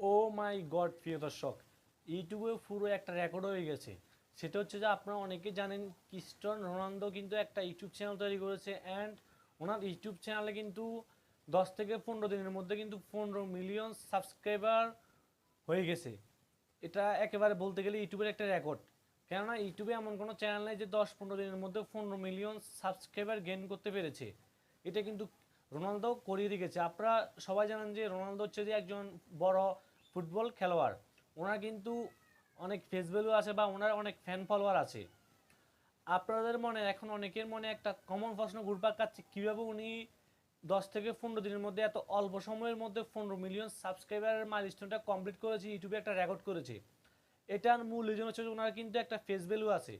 ও মাই god প্রিয় দর্শক ইউটিউবে পুরো একটা রেকর্ড হয়ে গেছে। সেটা হচ্ছে যে আপনারা অনেকে জানেন ক্রিস্টান রোনালদো কিন্তু একটা ইউটিউব চ্যানেল তৈরি করেছে অ্যান্ড ওনার ইউটিউব চ্যানেলে কিন্তু দশ থেকে পনেরো দিনের মধ্যে কিন্তু পনেরো মিলিয়ন সাবস্ক্রাইবার হয়ে গেছে। এটা একেবারে বলতে গেলে ইউটিউবের একটা রেকর্ড কেননা ইউটিউবে এমন কোনো চ্যানেল নেই যে দশ পনেরো দিনের মধ্যে পনেরো মিলিয়ন সাবস্ক্রাইবার গেইন করতে পেরেছে। এটা কিন্তু রোনালদো করিয়ে রেখেছে আপনারা সবাই জানেন যে রোনালদো হচ্ছে যে একজন বড় ফুটবল খেলোয়াড়। ওনার কিন্তু অনেক ফেস ভ্যালু আছে বা ওনার অনেক ফ্যান ফলোয়ার আছে। আপনাদের মনে, এখন অনেকের মনে একটা কমন প্রশ্ন ঘুরপাক কাচ্ছে কীভাবে উনি দশ থেকে পনেরো দিনের মধ্যে এত অল্প সময়ের মধ্যে পনেরো মিলিয়ন সাবস্ক্রাইবারের মাইলস্টোনটা কমপ্লিট করেছে ইউটিউবে একটা রেকর্ড করেছে। এটার মূল রিজন হচ্ছে ওনার কিন্তু একটা ফেস ভ্যালু আছে।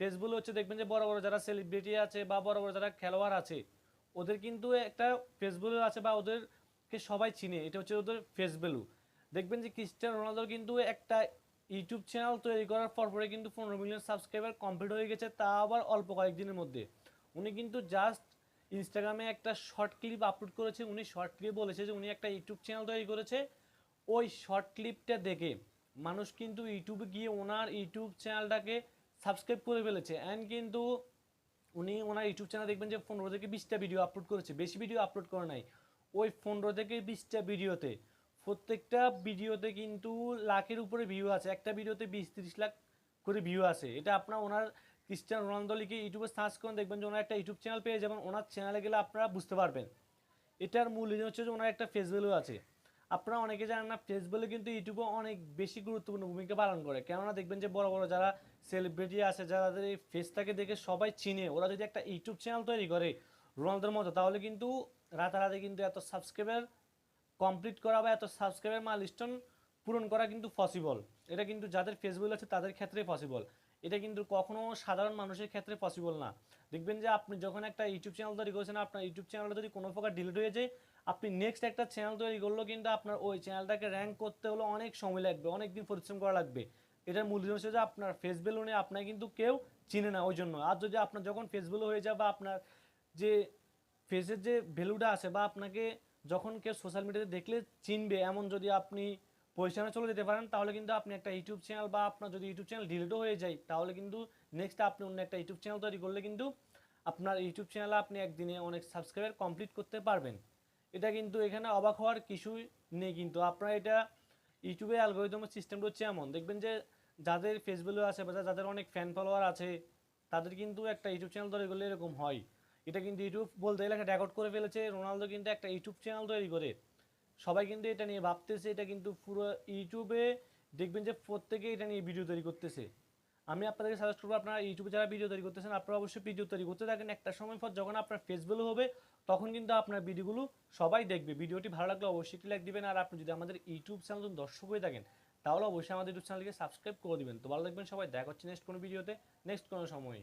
ফেস ভ্যালু হচ্ছে দেখবেন যে বড় বড় যারা সেলিব্রিটি আছে বা বড় বড় যারা খেলোয়াড় আছে ওদের কিন্তু একটা ফেস ভ্যালু আছে বা ওদেরকে সবাই চিনে। এটা হচ্ছে ওদের ফেস ভ্যালু দেখবেন যে ক্রিস্টিয়ানো রোনালদোর কিন্তু একটা ইউটিউব চ্যানেল তৈরি করার পর পরে কিন্তু পনেরো মিলিয়ন সাবস্ক্রাইবার কমপ্লিট হয়ে গেছে, তা আবার অল্প কয়েকদিনের মধ্যে। উনি কিন্তু জাস্ট ইনস্টাগ্রামে একটা শর্ট ক্লিপ আপলোড করেছে। উনি শর্ট ক্লিপ বলেছে যে উনি একটা ইউটিউব চ্যানেল তৈরি করেছে। ওই শর্ট ক্লিপটা দেখে মানুষ কিন্তু ইউটিউবে গিয়ে ওনার ইউটিউব চ্যানেলটাকে সাবস্ক্রাইব করে ফেলেছে। অ্যান্ড কিন্তু উনি ওনার ইউটিউব চ্যানেল দেখবেন যে পনেরো থেকে বিশটা ভিডিও আপলোড করেছে। বেশি ভিডিও আপলোড করে নাই। ওই পনেরো থেকে বিশটা ভিডিওতে প্রত্যেকটা ভিডিওতে কিন্তু লাখের উপরে ভিউ আছে। একটা ভিডিওতে বিশ, তিরিশ লাখ করে ভিউ আছে। এটা আপনার ওনার ক্রিস্টিয়ান রোনালদো লিখে ইউটিউবে সার্চ করুন, দেখবেন যে ওনার একটা ইউটিউব চ্যানেল পেয়ে যাবেন। ওনার চ্যানেলে গেলে আপনারা বুঝতে পারবেন। এটার মূল হচ্ছে যে ওনার একটা ফেস আছে। আপনারা অনেকে জানেন না ফেস ভ্যালু কিন্তু ইউটিউবে অনেক বেশি গুরুত্বপূর্ণ ভূমিকা পালন করে। কেননা দেখবেন যে বড় বড় যারা সেলিব্রিটি আছে যাদের এই ফেসটাকে দেখে সবাই চিনে, ওরা যদি একটা ইউটিউব চ্যানেল তৈরি করে রোনালদোর মতো, তাহলে কিন্তু রাতারাতি কিন্তু এত সাবস্ক্রাইবার কমপ্লিট করা বা এত সাবস্ক্রাইবার মাইলস্টোন পূরণ করা কিন্তু পসিবল এটা কিন্তু যাদের ফেসবুক আছে, তাদের ক্ষেত্রেই পসিবল এটা কিন্তু কখনো সাধারণ মানুষের ক্ষেত্রে পসিবল না। দেখবেন যে আপনি যখন একটা ইউটিউব চ্যানেল তৈরি করেছেন, আপনার ইউটিউব চ্যানেলটা যদি কোনো প্রকার ডিলিট হয়ে যায়, আপনি নেক্সট একটা চ্যানেল তৈরি করলেও কিন্তু আপনার ওই চ্যানেলটাকে র্যাঙ্ক করতে হলে অনেক সময় লাগবে অনেক দিন পরিশ্রম করা লাগবে। এটার মূল হচ্ছে যে আপনার ফেস নিয়ে আপনার কিন্তু কেউ চিনে না, ওই জন্য। আর যদি আপনার যখন ফেস ভ্যালু হয়ে যায় বা আপনার যে ফেসের যে ভ্যালুটা আছে বা আপনাকে যখন কেউ সোশ্যাল মিডিয়াতে দেখলে চিনবে, এমন যদি আপনি পজিশনে চলে যেতে পারেন, তাহলে কিন্তু আপনি একটা ইউটিউব চ্যানেল বা আপনার যদি ইউটিউব চ্যানেল ডিলিটও হয়ে যায়, তাহলে কিন্তু নেক্সট আপনি অন্য একটা ইউটিউব চ্যানেল তৈরি করলে কিন্তু আপনার ইউটিউব চ্যানেলে আপনি একদিনে অনেক সাবস্ক্রাইবার কমপ্লিট করতে পারবেন। এটা কিন্তু এখানে অবাক হওয়ার কিছুই নেই কিন্তু। আপনারা এটা ইউটিউবে অ্যালগোরিদমের সিস্টেমটা হচ্ছে এমন। দেখবেন যে যাদের ফেসবুকে আছে বা যাদের অনেক ফ্যান ফলোয়ার আছে, তাদের কিন্তু একটা ইউটিউব চ্যানেল তৈরি করলে এরকম হয়। এটা কিন্তু ইউটিউব বলতে গেলে একটা রেকর্ড করে ফেলেছে। রোনালদো কিন্তু একটা ইউটিউব চ্যানেল তৈরি করে। সবাই কিন্তু এটা নিয়ে ভাবতেছে, এটা কিন্তু পুরো ইউটিউবে দেখবেন যে প্রত্যেকে এটা নিয়ে ভিডিও তৈরি করতেছে। আমি আপনাদেরকে সাজেস্ট করব, আপনারা ইউটিউবে যারা ভিডিও তৈরি করতেছেন, আপনারা অবশ্যই ভিডিও তৈরি করতে থাকেন। একটা সময় পর যখন আপনার ফেসবুক হবে, তখন কিন্তু আপনার ভিডিওগুলো সবাই দেখবে। ভিডিওটি ভালো লাগলে অবশ্যই একটি লাইক দিবেন, আর আপনি যদি আমাদের ইউটিউব চ্যানেল দর্শক হয়ে থাকেন, তাহলে অবশ্যই আমাদের ইউটিউব চ্যানেলকে সাবস্ক্রাইব করে দিবেন। তো ভালো লাগবেন সবাই, দেখা হচ্ছে নেক্সট কোনো ভিডিওতে নেক্সট কোনো সময়।